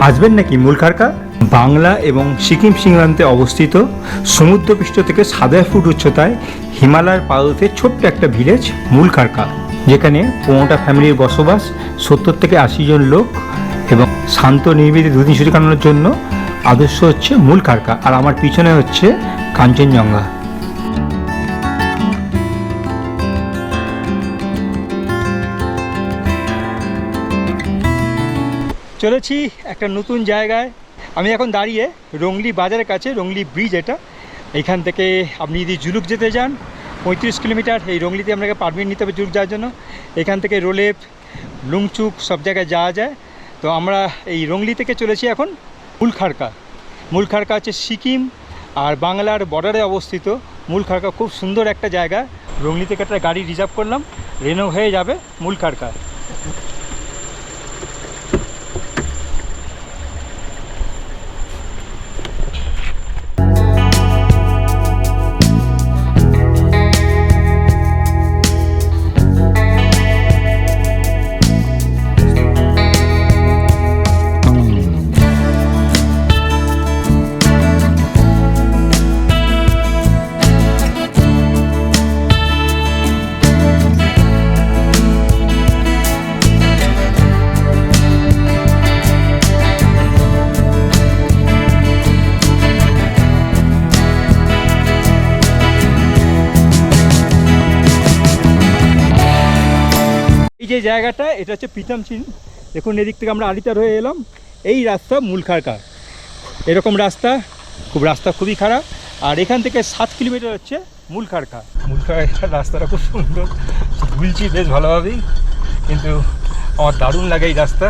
আসবেন নাকি মূলখারকা বাংলা এবং সিকিম সীমান্তে অবস্থিত সমুদ্রপৃষ্ঠ থেকে সাতাশ ফুট উচ্চতায় হিমালয়ের পাদতে ছোট্ট একটা ভিলেজ মূলখারকা যেখানে পনেরোটা ফ্যামিলির বসবাস, সত্তর থেকে আশি জন লোক এবং শান্ত নির্বিধে দুদিন ছুটি কাটানোর জন্য আদর্শ হচ্ছে মূল খারকা। আর আমার পিছনে হচ্ছে কাঞ্চনজঙ্ঘা। চলেছি একটা নতুন জায়গায়। আমি এখন দাঁড়িয়ে রংলি বাজারের কাছে, রংলি ব্রিজ এটা। এখান থেকে আপনি যদি জুলুক যেতে যান পঁয়ত্রিশ কিলোমিটার এই রংলিতে আপনাকে পারমিট নিতে হবে জুলুক যাওয়ার জন্য। এখান থেকে রোলেপ, লুংচুক সব জায়গায় যাওয়া যায়। তো আমরা এই রংলি থেকে চলেছি এখন মূলখারকা মূলখারকা হচ্ছে সিকিম আর বাংলার বর্ডারে অবস্থিত। মূলখারকা খুব সুন্দর একটা জায়গা। রংলি থেকে একটা গাড়ি রিজার্ভ করলাম। রেনো হয়ে যাবে মূলখারকা যে জায়গাটা, এটা হচ্ছে প্রীতম চিন দেখুন, এদিক থেকে আমরা আলিতার হয়ে এলাম। এই রাস্তা মূল খারকা এরকম রাস্তা, খুব রাস্তা খুবই খারাপ। আর এখান থেকে সাত কিলোমিটার হচ্ছে মূলখারকা মূলখারকা রাস্তাটা খুব সুন্দর। বুলছি বেশ ভালোভাবেই। কিন্তু আমার দারুণ লাগে এই রাস্তা।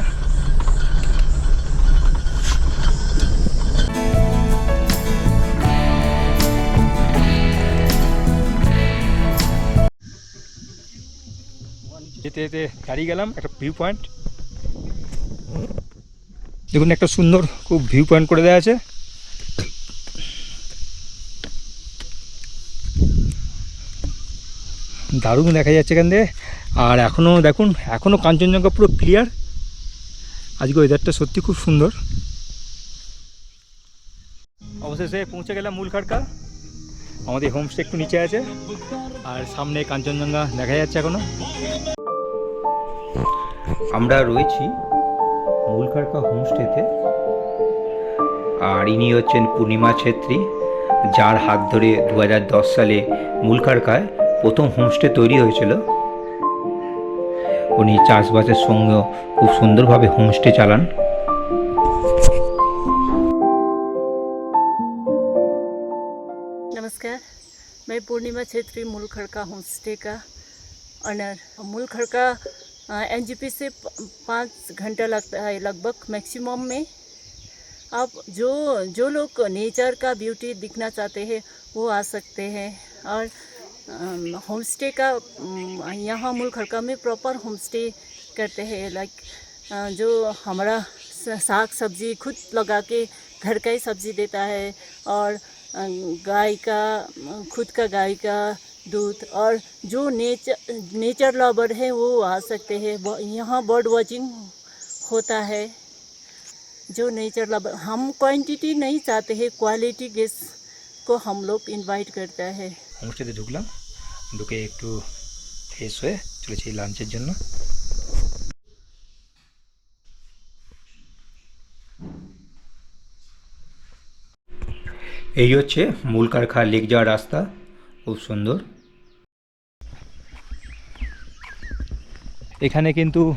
যেতে যেতে দাঁড়িয়ে গেলাম, একটা ভিউ পয়েন্ট দেখুন, একটা সুন্দর, খুব ভিউ পয়েন্ট করে দেওয়া আছে। দারুণ দেখা যাচ্ছে এখান থেকে আর এখনও দেখুন এখনও কাঞ্চনজঙ্ঘা পুরো ক্লিয়ার আজকে ওয়েদারটা সত্যি খুব সুন্দর। অবশেষে পৌঁছে গেলাম মূল খাড়কা আমাদের হোমস্টে একটু নিচে আছে। আর সামনে কাঞ্চনজঙ্ঘা দেখা যাচ্ছে এখনও। আমরা রয়েছি মূলখারকা হোমস্টেতে আর ইনি হচ্ছেন পূর্ণিমা ছেত্রী যার হাত ধরে দু সালে মূলখারকায় প্রথম হোমস্টে তৈরি হয়েছিল উনি চাষবাসের সঙ্গে খুব সুন্দরভাবে হোমস্টে চালান नमस्कार मैं पूर्णिमा छेत्री मूल खड़का होम स्टे का ऑनर मूल खड़का एन से पाँच घंटा लगता है, लगभग मैक्सिमम में। आप जो जो लोग नेचर का ब्यूटी दिखना चाहते हैं, वो आ सकते हैं। और होम स्टे का यहाँ मूल खड़का में प्रॉपर होम स्टे करते हैं। लाइक जो हमारा साग सब्ज़ी खुद लगा के घर का ही सब्ज़ी देता है। और गाय का, खुद का गाय का दूध और जो नेचर नेचर लवर है वो आ सकते हैं ब- यहाँ बर्ड वॉचिंग होता है जो नेचर लवर हम क्वांटिटी नहीं चाहते हैं क्वालिटी गेस्ट को हम लोग इनवाइट करता है হোমস্টেতে ঢুকলাম ঢুকে একটু ফ্রেশ হয়ে চলেছি লাঞ্চের জন্য এই হচ্ছে মূল কারখা লেক যাওয়ার রাস্তা খুব সুন্দর। এখানে কিন্তু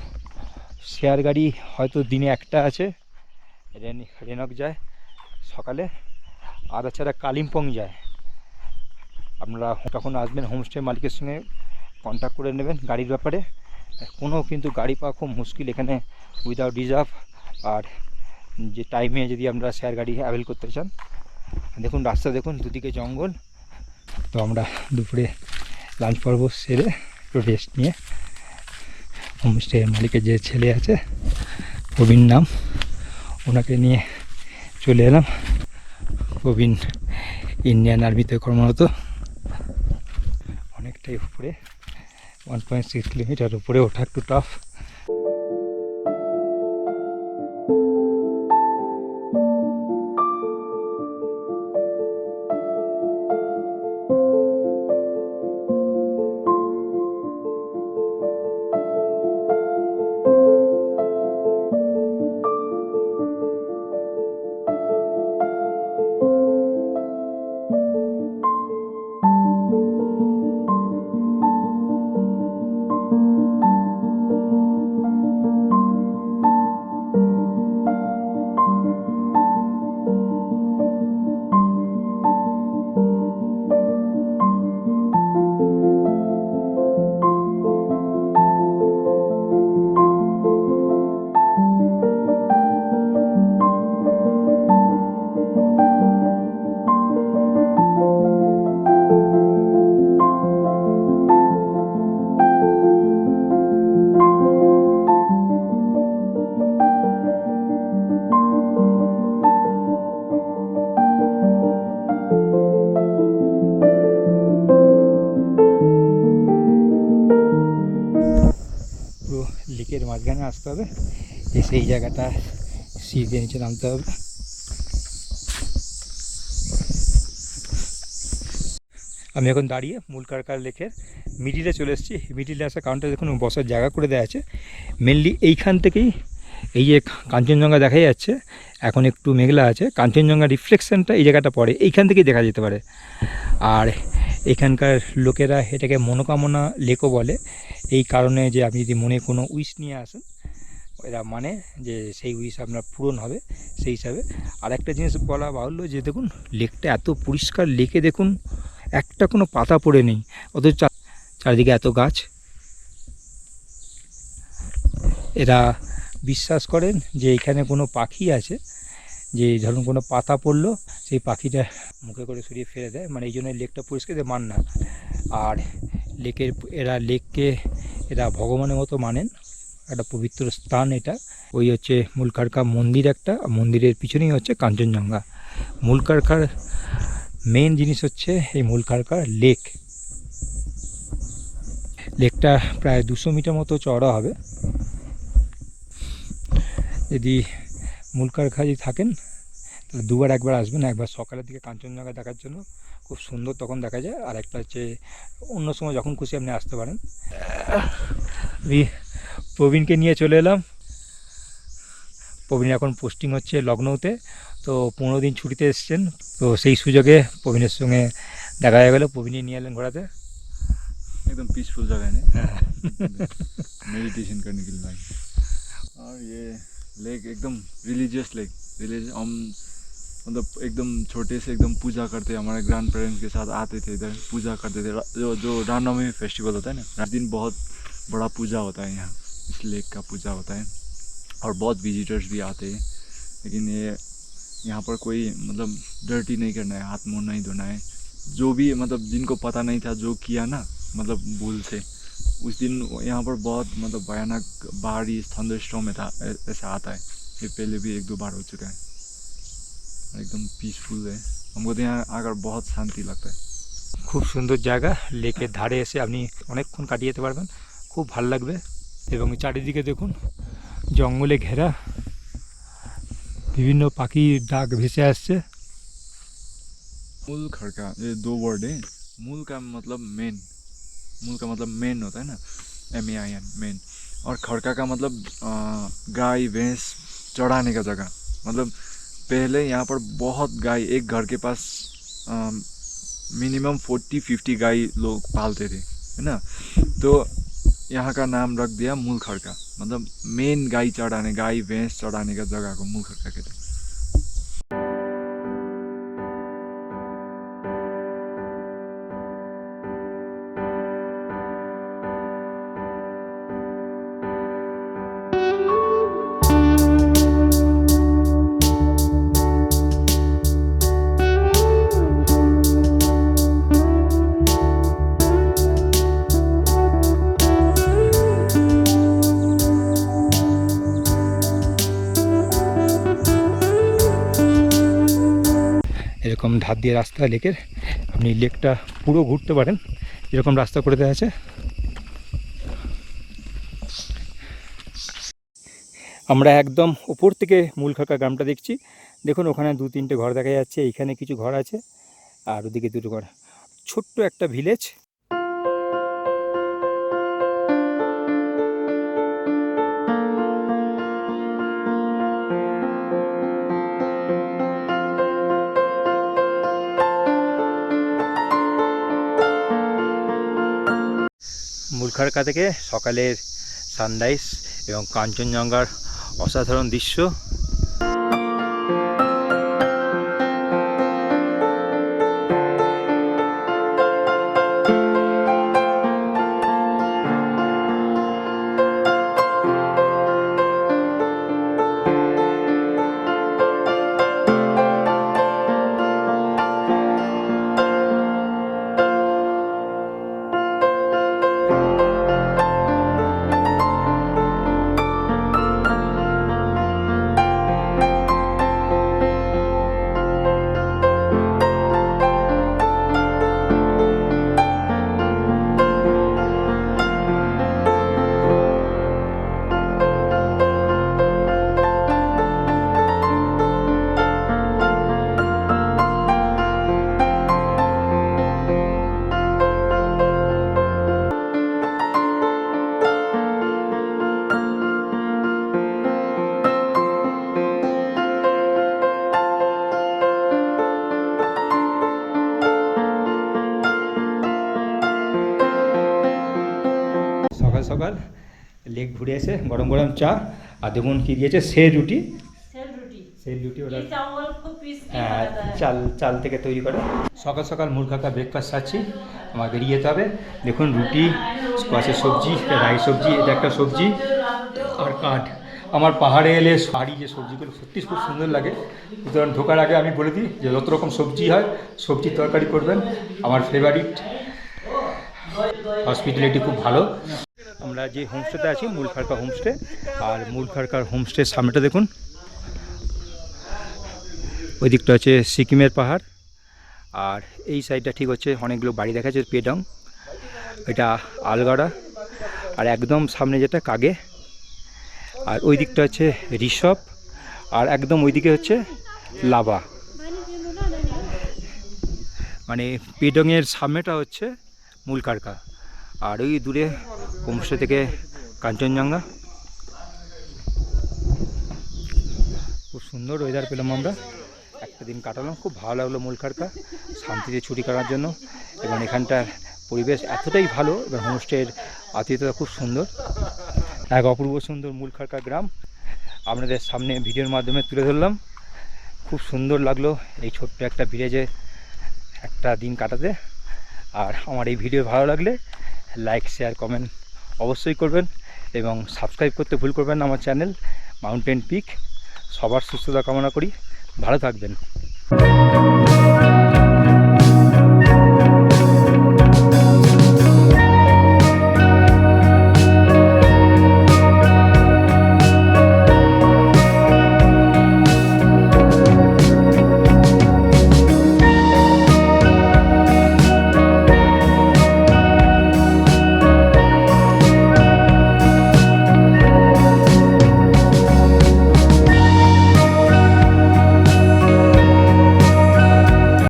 শেয়ার গাড়ি হয়তো দিনে একটা আছে। রেন- রেনক যায় সকালে, আর তাছাড়া কালিম্পং যায়। আপনারা তখন আসবেন হোমস্টে মালিকের সঙ্গে কন্ট্যাক্ট করে নেবেন গাড়ির ব্যাপারে। কোনো কিন্তু গাড়ি পাওয়া খুব মুশকিল এখানে উইদাউট রিজার্ভ আর যে টাইমে যদি আমরা শেয়ার গাড়ি অ্যাভেল করতে চান, দেখুন রাস্তা দেখুন, দুদিকে জঙ্গল। তো আমরা দুপুরে লাঞ্চ পর্ব সেরে একটু রেস্ট নিয়ে হোমস্টে মালিকের যে ছেলে আছে, প্রবীণ নাম, ওনাকে নিয়ে চলে এলাম। প্রবীণ ইন্ডিয়ান আর্মিতে কর্মরত। অনেকটাই উপরে ওয়ান পয়েন্ট সিক্স কিলোমিটার উপরে, ওঠা একটু টাফ মাঝখানে আসতে হবে। এসে এই জায়গাটা সিঁড়ি দিয়ে নিচে নামতে হবে। আমি এখন দাঁড়িয়ে মূল কারকার লেকের মিডিলে চলে এসেছি। মিডিলে আসার কারণটা দেখুন, বসার জায়গা করে দেওয়া আছে। মেনলি এইখান থেকেই এই যে কাঞ্চনজঙ্ঘা দেখা যাচ্ছে, এখন একটু মেঘলা আছে। কাঞ্চনজঙ্ঘা রিফ্লেকশনটা এই জায়গাটা পড়ে। এইখান থেকেই দেখা যেতে পারে। আর এখানকার লোকেরা এটাকে মনোকামনা লেকও বলে। এই কারণে যে আপনি যদি মনে কোনো উইশ নিয়ে আসেন এরা মানে যে সেই উইশ আপনার পূরণ হবে সেই হিসাবে। আর একটা জিনিস বলা বাহুল্য যে দেখুন, লেকটা এত পরিষ্কার, লেকে দেখুন একটা কোনো পাতা পড়ে নেই। অথচ চারিদিকে এত গাছ। এরা বিশ্বাস করেন যে এখানে কোনো পাখি আছে যে ধরুন কোনো পাতা পড়ল, সেই পাখিটা মুখে করে সরিয়ে ফেলে দেয়। মানে এই জন্য লেকটা পরিষ্কার মান না আর লেকের, এরা লেককে, এরা ভগবানের মতো মানেন। একটা পবিত্র স্থান এটা। ওই হচ্ছে মূলকারকা মন্দির একটা। মন্দিরের পিছনেই হচ্ছে কাঞ্চনজঙ্ঘা। মূলকারকার মেন জিনিস হচ্ছে এই মূলকারকার লেক লেকটা প্রায় দুশো মিটার মতো চড়া হবে। যদি মূলকারখা যদি থাকেন তাহলে দুবার একবার আসবেন একবার সকালের দিকে কাঞ্চনজঙ্ঘা দেখার জন্য খুব সুন্দর তখন দেখা যায় আর একটা হচ্ছে অন্য সময় যখন খুশি আপনি আসতে পারেন আমি প্রবীণকে নিয়ে চলে এলাম প্রবীণ এখন পোস্টিং হচ্ছে লখনৌতে তো পনেরো দিন ছুটিতে এসছেন তো সেই সুযোগে প্রবীণের সঙ্গে দেখা হয়ে গেলো প্রবীণই নিয়ে এলেন ঘোরাতে एकदम पीसफुल जगह है ना मेडिटेशन करने के लिए लाइक और ये लेक एकदम रिलीजियस लेक रिलीज़ हम मतलब एकदम छोटे से एकदम पूजा करते, हमारे ग्रैंड पेरेंट्स के साथ आते थे इधर, पूजा करते थे। जो जो रामनवमी फेस्टिवल होता है ना दिन बहुत बड़ा पूजा होता है यहाँ, इस लेक का पूजा होता है। और बहुत विजिटर्स भी आते हैं, लेकिन ये, यहाँ पर कोई मतलब डर्टी नहीं करना है, हाथ मुँह नहीं धोना है। जो भी मतलब जिनको पता नहीं था, जो किया ना मतलब भूल से। उस दिन यहाँ पर बहुत मतलब भयानक बारिश थंडर स्टॉर्म में था ऐ- ऐसा आता है ये पहले भी एक दो बार हो चुका है और एकदम पीसफुल है हमको तो यहाँ आकर बहुत शांति लगता है খুব সুন্দর জায়গা লেকের ধারে এসে আপনি অনেকক্ষণ কাটিয়ে যেতে পারবেন খুব ভালো লাগবে এবং চারিদিকে দেখুন জঙ্গলে ঘেরা বিভিন্ন পাখির ডাক ভেসে আসছে मूल खड़का ये दो वर्ड है मूल का मतलब मेन मूल का मतलब मेन होता है ना M A I N main और खड़का का मतलब गाय, भैंस चढ़ाने का जगह. मतलब पहले यहाँ पर बहुत गाय, एक घर के पास मिनिमम फोर्टी फिफ्टी गाय लोग पालते थे, है ना? तो यहाँ का नाम रख दिया मूल खड़का. मतलब मेन गाय चढ़ाने, गाय, भैंस चढ़ाने का जगह को मूल खड़का कहते हैं. এরকম ধার দিয়ে রাস্তা লেকের আপনি লেকটা পুরো ঘুরতে পারেন। এরকম রাস্তা করে দেওয়া আছে। আমরা একদম ওপর থেকে মূলখাকা গ্রামটা দেখছি। দেখুন, ওখানে দু তিনটে ঘর দেখা যাচ্ছে, এইখানে কিছু ঘর আছে, আর ওদিকে দুটো ঘর। ছোট্ট একটা ভিলেজ মূলখারকা থেকে সকালের সানরাইজ এবং কাঞ্চনজঙ্ঘার অসাধারণ দৃশ্য লেগ ঘুরে এসে গরম গরম চা আর দেখুন কী দিয়েছে সে রুটি। সেই রুটি। ওরা হ্যাঁ চাল চাল থেকে তৈরি করে। সকাল সকাল মুরগাকা ব্রেকফাস্ট খাচ্ছি আমাকে বেরিয়ে যেতে হবে। দেখুন রুটি স্কোয়াশের সবজি রাই সবজি এটা একটা সবজি আর কাঠ। আমার পাহাড়ে এলে শাড়ি যে সবজিগুলো সত্যি খুব সুন্দর লাগে। সুতরাং ঢোকার আগে আমি বলে দিই যে যত রকম সবজি হয় সবজি তরকারি করবেন। আমার ফেভারিট হসপিটালিটি খুব ভালো। আমরা যে হোমস্টেতে আছি মূল খারকা হোমস্টে। আর মূল খারকার হোমস্টের সামনেটা দেখুন। ওই দিকটা হচ্ছে সিকিমের পাহাড়। আর এই সাইডটা ঠিক হচ্ছে অনেকগুলো বাড়ি দেখা যাচ্ছে, পেডং। এটা আলগাড়া। আর একদম সামনে যেটা কাগে। আর ওই দিকটা হচ্ছে ঋষভ আর একদম ওইদিকে হচ্ছে লাভা। মানে পেডংয়ের সামনেটা হচ্ছে মূল কারকা আর ওই দূরে হোমস্টে থেকে কাঞ্চনজঙ্ঘা। খুব সুন্দর ওয়েদার পেলাম আমরা। একটা দিন কাটালাম, খুব ভালো লাগল মূলখারকা শান্তিতে ছুটি কাটার জন্য। এবং এখানটার পরিবেশ এতটাই ভালো, এবং হোমস্টের আতিথ্যতা খুব সুন্দর। এক অপূর্ব সুন্দর মূলখারকা গ্রাম। আপনাদের সামনে ভিডিওর মাধ্যমে তুলে ধরলাম। খুব সুন্দর লাগল এই ছোট্ট একটা ভিলেজে একটা দিন কাটাতে। আর আমার এই ভিডিও ভালো লাগলে লাইক শেয়ার কমেন্ট অবশ্যই করবেন এবং সাবস্ক্রাইব করতে ভুল করবেন না আমার চ্যানেল মাউন্টেন পিক। সবার সুস্থতা কামনা করি। ভালো থাকবেন।